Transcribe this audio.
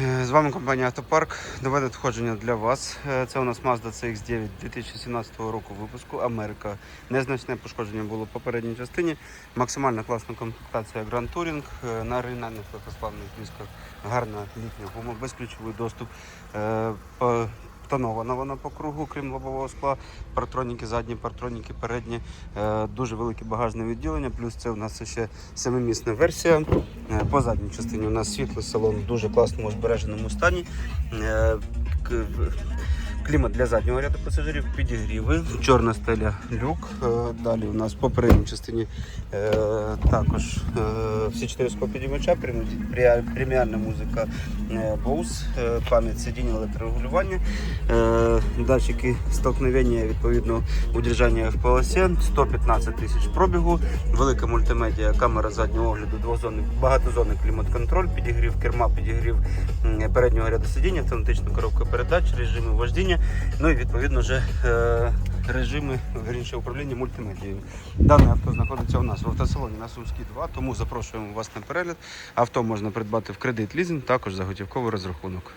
Е, З вами компанія Автопарк. Нове надходження для вас. Е, Це у нас Mazda CX-9 2017 року випуску. Америка. Незначне пошкодження було в попередній частині. Максимально класна комплектація Grand Touring. Е, На оригінальних легкосплавних дисках гарна літня гума, безключовий доступ. Е, Тонована вона по кругу, крім лобового скла, партроніки задні, партроніки передні, Е, дуже велике багажне відділення. Плюс це у нас ще семимісна версія. Е, По задній частині у нас світлий салон в дуже класному збереженому стані. Клімат для заднього ряду пасажирів, підігріви, чорна стеля люк. Е, Далі у нас по передній частині е, також е, всі чотири склопідіймача, преміальна музика Bose, пам'ять сидіння електрорегулювання, датчики столкновення, відповідно удержання в полосі, 115 тисяч пробігу, велика мультимедіа, камера заднього огляду, двозонний, багатозонний клімат-контроль, підігрів керма, підігрів переднього ряду сидіння, автоматична коробка передач, режими вождіння, ну і відповідно вже е, режими вірніше, управління мультимедією. Дане авто знаходиться у нас в автосалоні на Сумській 2, тому запрошуємо вас на перегляд. Авто можна придбати в кредит лізинг, також за готівковий розрахунок.